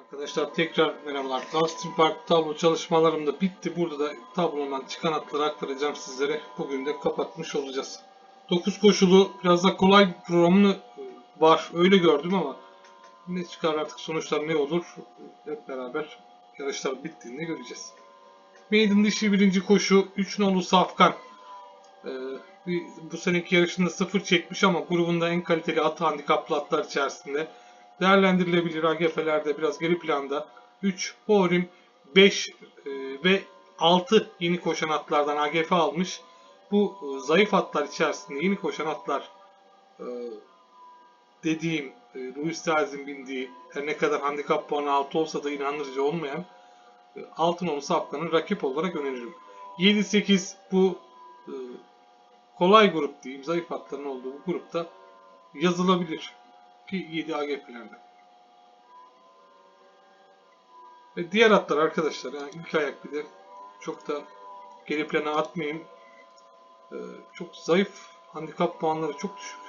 Arkadaşlar tekrar merhabalar. Gulfstream Park tablo çalışmalarım da bitti. Burada da tablomdan çıkan hatları aktaracağım sizlere. Bugün de kapatmış olacağız. 9 koşulu biraz da kolay bir programını e, var. Öyle gördüm ama ne çıkar artık sonuçlar ne olur hep beraber yarışlar bittiğinde göreceğiz. Maiden dişi birinci koşu 3 nolu Safkan. Ee, bir- bu seneki yarışında 0 çekmiş ama grubunda en kaliteli atı handikaplı atlar içerisinde değerlendirilebilir AGF'lerde biraz geri planda. 3 Borim, 5 e, ve 6 yeni koşan atlardan AGF almış. Bu e, zayıf atlar içerisinde yeni koşan atlar e, dediğim e, Diaz'in bindiği her ne kadar handikap puanı 6 olsa da inandırıcı olmayan e, Altınoğlu Safkan'ı rakip olarak öneririm. 7-8 bu e, kolay grup diyeyim zayıf atların olduğu bu grupta yazılabilir ki 7 AGF'lerde. Ve diğer atlar arkadaşlar yani ilk ayak bir de çok da geri plana atmayayım. Ee, çok zayıf handikap puanları çok düşük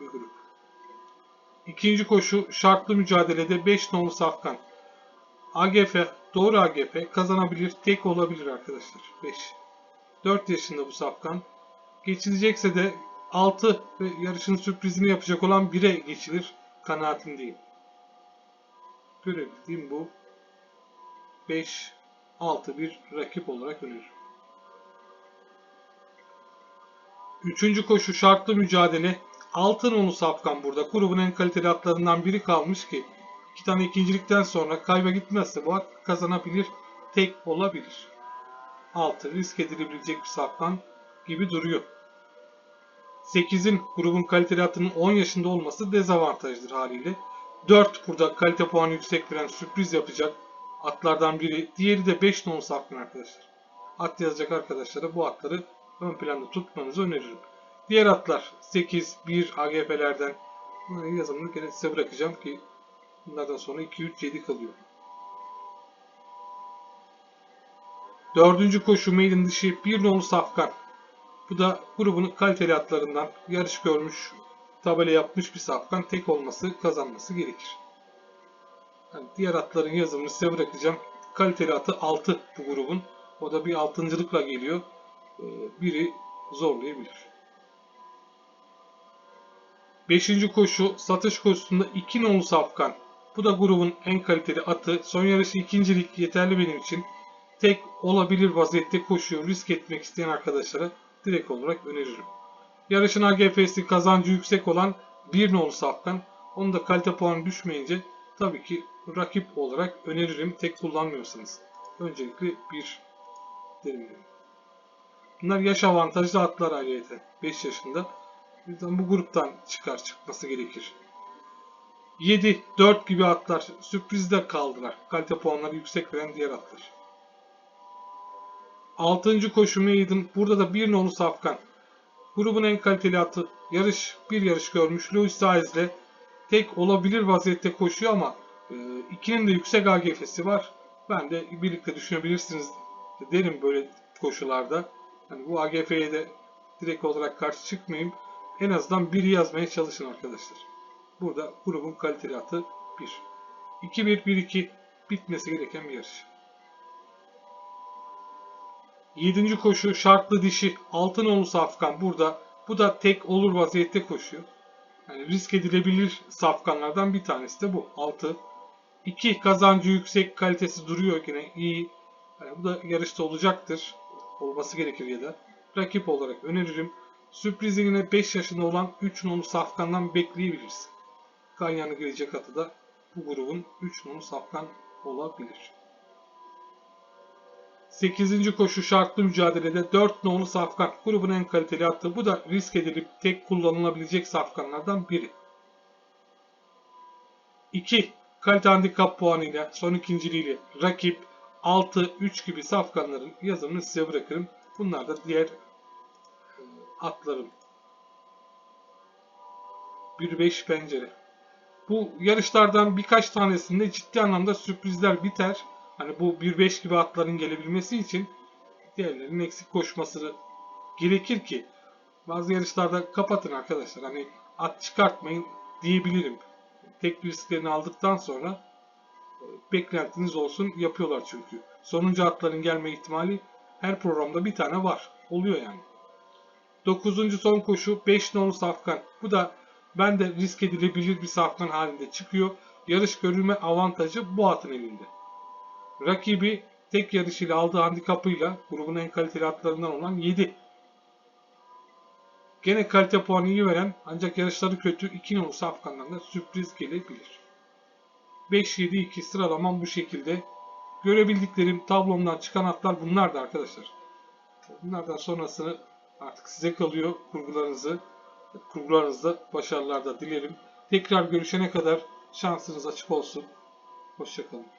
bir grup. İkinci koşu şartlı mücadelede 5 nolu Safkan. AGF doğru AGF kazanabilir tek olabilir arkadaşlar 5. 4 yaşında bu Safkan. Geçilecekse de 6 ve yarışın sürprizini yapacak olan 1'e geçilir kanaatindeyim. Görebildiğim bu 5 6 bir rakip olarak öneririm. Üçüncü koşu şartlı mücadele. Altın onu Safkan burada. Grubun en kaliteli atlarından biri kalmış ki iki tane ikincilikten sonra kayba gitmezse bu at kazanabilir. Tek olabilir. 6 risk edilebilecek bir Safkan gibi duruyor. 8'in grubun kaliteli atının 10 yaşında olması dezavantajdır haliyle. 4 burada kalite puanı yüksek veren sürpriz yapacak atlardan biri. Diğeri de 5 non Safkan arkadaşlar. At yazacak arkadaşlara bu atları ön planda tutmanızı öneririm. Diğer atlar 8, 1 AGF'lerden bunların yazımını gene size bırakacağım ki bunlardan sonra 2, 3, 7 kalıyor. Dördüncü koşu maiden dışı 1 nolu Safkan. Bu da grubun kaliteli atlarından yarış görmüş, tabela yapmış bir safkan tek olması, kazanması gerekir. Yani diğer atların yazımını size bırakacağım. Kaliteli atı 6 bu grubun. O da bir altıncılıkla geliyor. Ee, Biri zorlayabilir. Beşinci koşu satış koşusunda 2 nolu safkan. Bu da grubun en kaliteli atı. Son yarışı ikincilik yeterli benim için. Tek olabilir vaziyette koşuyor. Risk etmek isteyen arkadaşlara direkt olarak öneririm. Yarışın AGF'si kazancı yüksek olan bir nolu safkan. Onu da kalite puanı düşmeyince tabii ki rakip olarak öneririm tek kullanmıyorsanız. Öncelikle bir derim. Bunlar yaş avantajlı atlar ayrıca 5 yaşında. Yüzden bu gruptan çıkar çıkması gerekir. 7, 4 gibi atlar sürprizde kaldılar. Kalite puanları yüksek veren diğer atlar. 6. koşu Maiden. Burada da bir nolu Safkan. Grubun en kaliteli atı. Yarış bir yarış görmüş. Louis Saez ile tek olabilir vaziyette koşuyor ama e, ikinin de yüksek AGF'si var. Ben de birlikte düşünebilirsiniz derim böyle koşularda. Yani bu AGF'ye de direkt olarak karşı çıkmayayım. En azından biri yazmaya çalışın arkadaşlar. Burada grubun kaliteli atı 1. 2-1-1-2 bitmesi gereken bir yarış. 7. koşu şartlı dişi Altınoğlu Safkan burada. Bu da tek olur vaziyette koşuyor. Yani risk edilebilir safkanlardan bir tanesi de bu. 6. 2 kazancı yüksek kalitesi duruyor yine iyi. Yani bu da yarışta olacaktır. Olması gerekir ya da. Rakip olarak öneririm. Sürprizi yine 5 yaşında olan 3 nolu safkandan bekleyebiliriz. Ganyan'ı gelecek atı da bu grubun 3 nolu safkan olabilir. 8. koşu şartlı mücadelede 4 nolu safkan grubun en kaliteli atı. Bu da risk edilip tek kullanılabilecek safkanlardan biri. 2. Kalite handikap puanıyla son ikinciliğiyle rakip 6-3 gibi safkanların yazımını size bırakırım. Bunlar da diğer e, atlarım. 1-5 pencere. Bu yarışlardan birkaç tanesinde ciddi anlamda sürprizler biter. Hani bu 1-5 gibi atların gelebilmesi için diğerlerinin eksik koşması gerekir ki bazı yarışlarda kapatın arkadaşlar. Hani at çıkartmayın diyebilirim. Tek risklerini aldıktan sonra beklentiniz olsun yapıyorlar çünkü. Sonuncu atların gelme ihtimali her programda bir tane var. Oluyor yani. Dokuzuncu son koşu 5 nolu safkan. Bu da ben de risk edilebilir bir safkan halinde çıkıyor. Yarış görülme avantajı bu atın elinde. Rakibi tek yarışıyla aldığı handikapıyla grubun en kaliteli atlarından olan 7. Gene kalite puanı iyi veren ancak yarışları kötü 2 nolu safkandan da sürpriz gelebilir. 5-7-2 sıralamam bu şekilde. Görebildiklerim tablomdan çıkan atlar bunlardı arkadaşlar. Bunlardan sonrasını artık size kalıyor. Kurgularınızı, kurgularınızda başarılar da dilerim. Tekrar görüşene kadar şansınız açık olsun. Hoşçakalın.